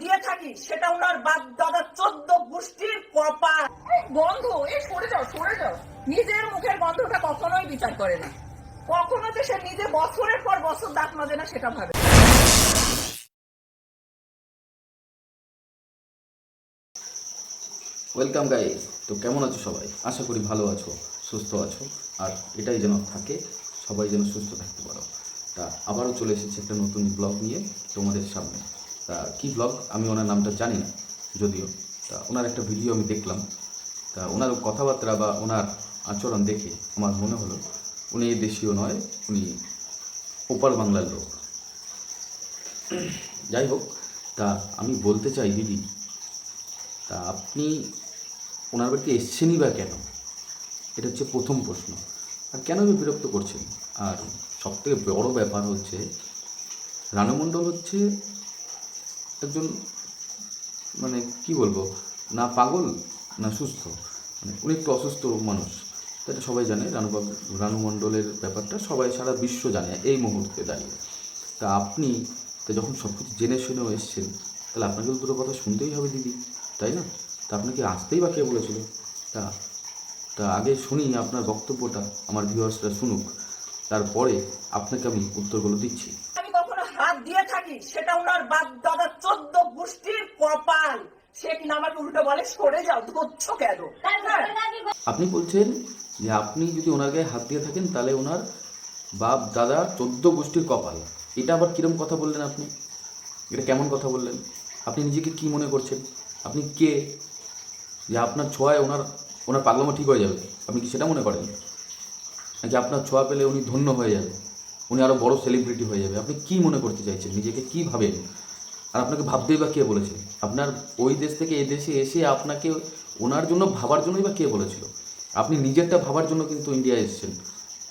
দিয়ে থাকি সেটা ওনার বাপ দাদা চোদ্দ গোষ্ঠীর কপাল। গন্ধ এ সরে যাও সরে যাও। নিজের মুখের গন্ধটা কখনোই বিচার করে না। কখনো যে সে নিজে বছরের পর বছর দাঁত মাজে না সেটা ভাবে ওয়েলকাম গাইস তো কেমন আছো সবাই? আশা করি ভালো আছো সুস্থ আছো। আর এটাই যেন থাকে সবাই যেন সুস্থ থাকতে পারো। তা আবারও চলে এসেছে একটা নতুন ব্লগ নিয়ে তোমাদের সামনে। তা কি ব্লগ আমি ওনার নামটা জানি যদিও। তা ওনার একটা ভিডিও আমি দেখলাম। তা ওনার কথাবার্তা বা ওনার আচরণ দেখে আমার মনে হলো, উনি দেশীয় নয়, উনি ওপার বাংলার লোক। যাই হোক, তা আমি বলতে চাই দিদি, তা আপনি ওনার বাড়িতে এসছেনই বা কেন? এটা হচ্ছে প্রথম প্রশ্ন। আর কেন আমি বিরক্ত করছেন? আর সবথেকে বড় ব্যাপার হচ্ছে, রানুমণ্ডল হচ্ছে একজন মানে কি বলব, না পাগল, না সুস্থ। মানে উনি একটু অসুস্থ মানুষ। তো এটা সবাই জানে রানুবাবু রানু মণ্ডলের ব্যাপারটা সবাই সারা বিশ্ব জানে এই মুহূর্তে দাঁড়িয়ে। তা আপনি, তা যখন সব কিছু জেনে শুনেও এসছেন, তাহলে আপনাকে তো দুটো কথা শুনতেই হবে দিদি, তাই না? তা আপনাকে আসতেই বা কে বলেছিল? তা তা আগে শুনি আপনার বক্তব্যটা, আমার ভিউয়ার্সরা শুনুক। তারপরে আপনাকে আমি উত্তরগুলো দিচ্ছি আমি কখনো হাত দিয়ে থাকি সেটা ওনার বাপ দাদা চোদ্দ গোষ্ঠীর কপাল। সে কিনা আমাকে উল্টো বলে সরে যাও ধরছ কেন? হ্যাঁ। আপনি বলছেন যে আপনি যদি ওনার গায়ে হাত দিয়ে থাকেন তাহলে ওনার বাপ দাদা চোদ্দ গোষ্ঠীর কপাল। এটা আবার কিরম কথা বললেন আপনি? এটা কেমন কথা বললেন? আপনি নিজেকে কি মনে করছেন? আপনি কে? যে আপনার ছোঁয়ায় ওনার ওনার পাগলামো ঠিক হয়ে যাবে। আপনি কি সেটা মনে করেন? নাকি আপনার ছোঁয়া পেলে উনি ধন্য হয়ে যাবে উনি আরও বড় সেলিব্রিটি হয়ে যাবে। আপনি কি মনে করতে চাইছেন? নিজেকে কী ভাবেন? আর আপনাকে ভাবতেই বা কে বলেছে? আপনার ওই দেশ থেকে এই দেশে এসে আপনাকে ওনার জন্য ভাবার জন্যই বা কে বলেছিল? আপনি নিজেরটা ভাবার জন্য কিন্তু ইন্ডিয়ায় এসেছেন।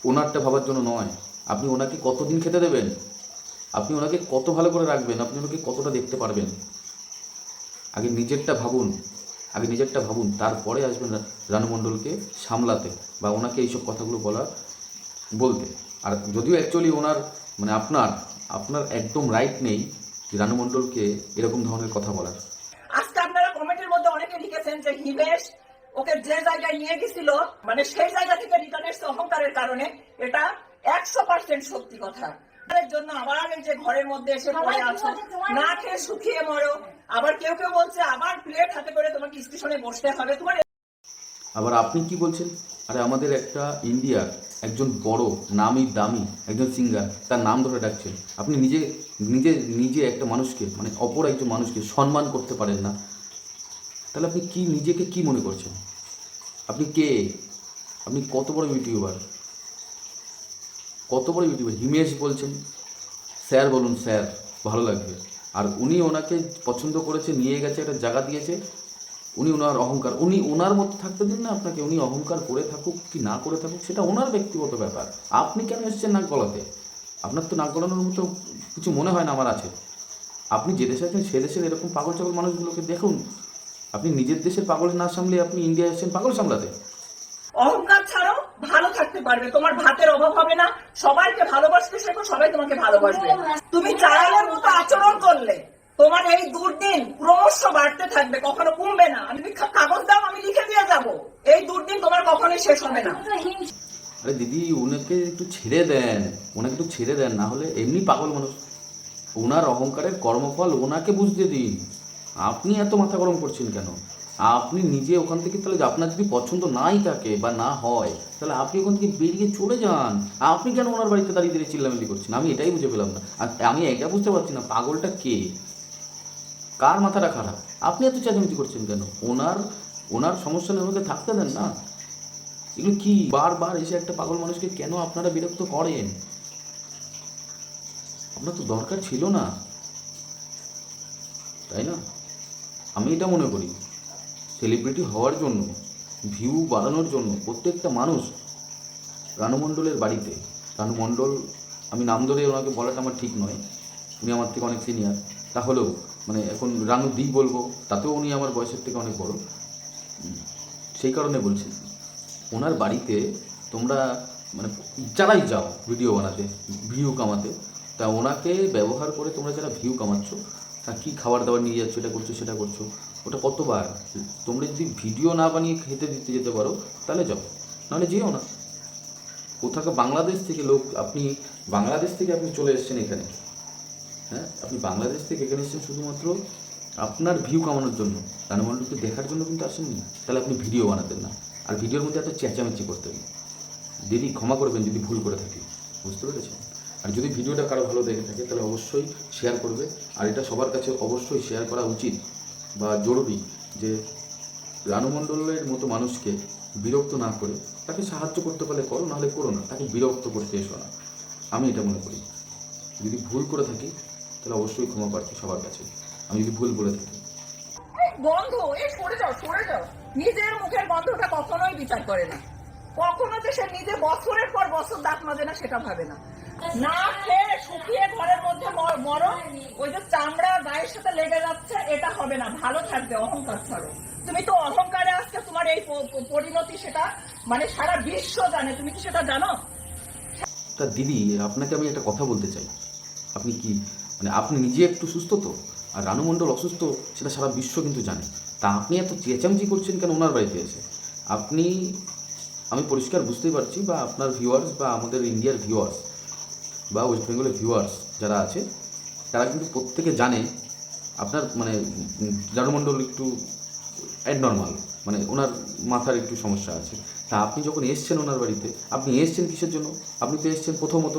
ওনারটা ভাবার জন্য নয়। আপনি ওনাকে কতদিন খেতে দেবেন? আপনি ওনাকে কত ভালো করে রাখবেন? আপনি ওনাকে কতটা দেখতে পারবেন? আগে নিজেরটা ভাবুন। আগে নিজেরটা ভাবুন। তারপরে আসবেন রা- রানু মণ্ডলকে সামলাতে বা ওনাকে এইসব কথাগুলো বলা, বলতে। আর যদিও অ্যাকচুয়ালি ওনার মানে আপনার আপনার একদম রাইট নেই যে রানু মণ্ডলকে এরকম ধরনের কথা বলার। আজকে আপনারা কমেন্টের মধ্যে অনেকে লিখেছেন যে হিমেশ ওকে যে জায়গায় নিয়ে গেছিল মানে সেই জায়গা থেকে রিটার্ন এসছে অহংকারের কারণে এটা একশো পার্সেন্ট সত্যি কথা। জন্য আবার এই যে ঘরের মধ্যে এসে পড়ে আছো না খেয়ে শুকিয়ে মরো আবার কেউ কেউ বলছে আবার প্লেট হাতে করে তোমাকে স্টেশনে বসতে হবে। তোমার আবার আপনি কি বলছেন? আরে আমাদের একটা ইন্ডিয়ার একজন বড়, নামি দামি একজন সিঙ্গার তার নাম ধরে ডাকছেন আপনি নিজে নিজে নিজে একটা মানুষকে মানে অপর একজন মানুষকে সম্মান করতে পারেন না। তাহলে আপনি কি, নিজেকে কি মনে করছেন? আপনি কে? আপনি কত বড় ইউটিউবার? কত বড় ইউটিউবার? হিমেশ বলছেন। স্যার বলুন, স্যার, ভালো লাগবে। আর উনি ওনাকে পছন্দ করেছে, নিয়ে গেছে, একটা জায়গা দিয়েছে। উনি ওনার অহংকার, উনি ওনার মতো থাকতে দিন না আপনাকে, উনি অহংকার করে থাকুক কি না করে থাকুক, সেটা ওনার ব্যক্তিগত ব্যাপার। আপনি কেন এসেছেন নাক গলাতে? আপনার তো নাক গলানোর মতো কিছু মনে হয় না আমার আছে। আপনি যে দেশে আছেন, সে দেশের এরকম পাগল চাগল মানুষগুলোকে দেখুন। আপনি নিজের দেশের পাগল না সামলে আপনি ইন্ডিয়া এসেছেন পাগল সামলাতে। অহংকার ছাড়াও ভালো থাকতে পারবে, তোমার ভাতের অভাব হবে না। সবাইকে ভালোবাসতে শেখো, সবাই তোমাকে ভালোবাসবে। তুমি চায়ালের মতো আচরণ করলে তোমার এই দুর্দিন ক্রমশ বাড়তে থাকবে, কখনো কমবে না। আমি কাগজ দাও, আমি লিখে দিয়ে যাব। এই দুর্দিন তোমার কখনোই শেষ হবে না। আরে দিদি ওনাকে একটু ছেড়ে দেন। ওনাকে একটু ছেড়ে দেন, না হলে এমনি পাগল মানুষ। ওনার অহংকারের কর্মফল ওনাকে বুঝতে দিন। আপনি এত মাথা গরম করছেন কেন? আপনি নিজে ওখান থেকে তাহলে আপনার যদি পছন্দ নাই থাকে বা না হয়, তাহলে আপনি ওখান থেকে বেরিয়ে চলে যান। আপনি কেন ওনার বাড়িতে দাঁড়িয়ে দাঁড়িয়ে চিল্লামিল্লি করছেন? আমি এটাই বুঝে পেলাম না। আর আমি এটা বুঝতে পারছি না, পাগলটা কে? কার মাথাটা খারাপ? আপনি এত চেঁচামেচি করছেন কেন? ওনার ওনার সমস্যা নিয়ে ওনাকে থাকতে দেন না? এগুলো কি বারবার এসে একটা পাগল মানুষকে কেন আপনারা বিরক্ত করেন? আপনার তো দরকার ছিল না। তাই না? আমি এটা মনে করি। সেলিব্রিটি হওয়ার জন্য, ভিউ বাড়ানোর জন্য প্রত্যেকটা মানুষ রানু মণ্ডলের বাড়িতে রানু মণ্ডল আমি নাম ধরে ওনাকে বলাটা আমার ঠিক নয়, উনি আমার থেকে অনেক সিনিয়র তাহলেও মানে এখন রাঙু দি বলব, তাতেও উনি আমার বয়সের থেকে অনেক বড়। সেই কারণে বলছি, ওনার বাড়িতে তোমরা মানে যারাই যাও ভিডিও বানাতে, ভিউ কামাতে, তা ওনাকে ব্যবহার করে তোমরা যারা ভিউ কামাচ্ছ, তা কী খাবার দাবার নিয়ে যাচ্ছ, এটা করছ, সেটা করছ, ওটা কতবার? তোমরা যদি ভিডিও না বানিয়ে খেতে দিতে যেতে পারো, তাহলে যাও, নাহলে যেও না। কোথাকে বাংলাদেশ থেকে লোক, আপনি বাংলাদেশ থেকে আপনি চলে এসেছেন এখানে। হ্যাঁ আপনি বাংলাদেশ থেকে এখানে এসেছেন শুধুমাত্র আপনার ভিউ কামানোর জন্য। রানুমণ্ডলকে দেখার জন্য কিন্তু আসেননি। তাহলে আপনি ভিডিও বানাতেন না। আর ভিডিওর মধ্যে এত চেঁচামেচি করতেন। দিদি, ক্ষমা করবেন যদি ভুল করে থাকি। বুঝতে পেরেছেন? আর যদি ভিডিওটা কারও ভালো দেখে থাকে, তাহলে অবশ্যই শেয়ার করবে। আর এটা সবার কাছে অবশ্যই শেয়ার করা উচিত বা জরুরি যে রানু মণ্ডলের মতো মানুষকে বিরক্ত না করে তাকে সাহায্য করতে পারলে করো, নাহলে করো না। তাকে বিরক্ত করতে এসো না। আমি এটা মনে করি। যদি ভুল করে থাকি তাহলে অবশ্যই ক্ষমা প্রার্থী সবার কাছে। আমি যদি ভুল বলে থাকি। গন্ধ এই সরে যাও সরে যাও। নিজের মুখের গন্ধটা কখনোই বিচার করে না। কখনো যে সে নিজে বছরের পর বছর দাঁত মাজে না সেটা ভাবে না। না খেয়ে শুকিয়ে ঘরের মধ্যে মরো ওই যে চামড়া গায়ের সাথে লেগে যাচ্ছে এটা হবে না। ভালো থাকবে অহংকার ছাড়ো। তুমি তো অহংকারে আজকে তোমার এই পরিণতি সেটা মানে সারা বিশ্ব জানে। তুমি কি সেটা জানো? তা দিদি আপনাকে আমি একটা কথা বলতে চাই। আপনি কি মানে আপনি নিজে একটু সুস্থ তো আর রানু মণ্ডল অসুস্থ সেটা সারা বিশ্ব কিন্তু জানে। তা আপনি এত চেঁচামেচি করছেন কেন ওনার বাড়িতে এসে? আপনি আমি পরিষ্কার বুঝতেই পারছি বা আপনার ভিউয়ার্স বা আমাদের ইন্ডিয়ার ভিউয়ার্স বা ওয়েস্ট বেঙ্গলের ভিউয়ার্স যারা আছে তারা কিন্তু প্রত্যেকে জানে আপনার মানে উম, রানু মণ্ডল একটু অ্যাডনর্মাল মানে ওনার মাথার একটু সমস্যা আছে। তা আপনি যখন এসছেন ওনার বাড়িতে আপনি এসছেন কিসের জন্য? আপনি তো এসছেন প্রথমত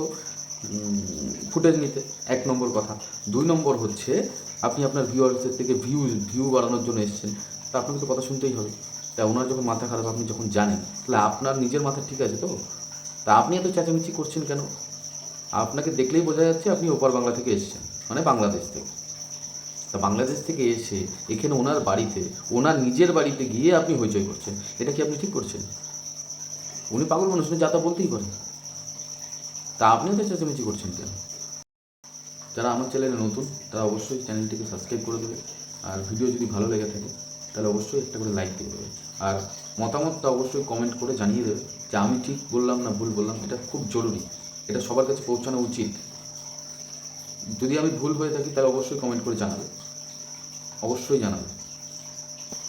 ফুটেজ নিতে, এক নম্বর কথা। দুই নম্বর হচ্ছে, আপনি আপনার ভিউয়ার্সদের থেকে ভিউ ভিউ বাড়ানোর জন্য এসছেন। তা আপনাকে তো কথা শুনতেই হবে। তা ওনার যখন মাথা খারাপ, আপনি যখন জানেন, তাহলে আপনার নিজের মাথা ঠিক আছে তো? তা আপনি এত চেঁচামেচি করছেন কেন? আপনাকে দেখলেই বোঝা যাচ্ছে আপনি ওপার বাংলা থেকে এসছেন মানে বাংলাদেশ থেকে। তা বাংলাদেশ থেকে এসে, এখানে ওনার বাড়িতে, ওনার নিজের বাড়িতে গিয়ে আপনি হইচই করছেন। এটা কি আপনি ঠিক করছেন? উনি পাগল মানুষ যা তা বলতেই পারেন। তা আপনিও তো চেঁচামেচি করছেন কেন? যারা আমার চ্যানেলে নতুন, তারা অবশ্যই চ্যানেলটিকে সাবস্ক্রাইব করে দেবে। আর ভিডিও যদি ভালো লেগে থাকে, তাহলে অবশ্যই একটা করে লাইক দিয়ে দেবে। আর মতামতটা অবশ্যই কমেন্ট করে জানিয়ে দেবে যে আমি ঠিক বললাম না ভুল বললাম, এটা খুব জরুরি। এটা সবার কাছে পৌঁছানো উচিত। যদি আমি ভুল হয়ে থাকি, তাহলে অবশ্যই কমেন্ট করে জানাবে। অবশ্যই জানাবে।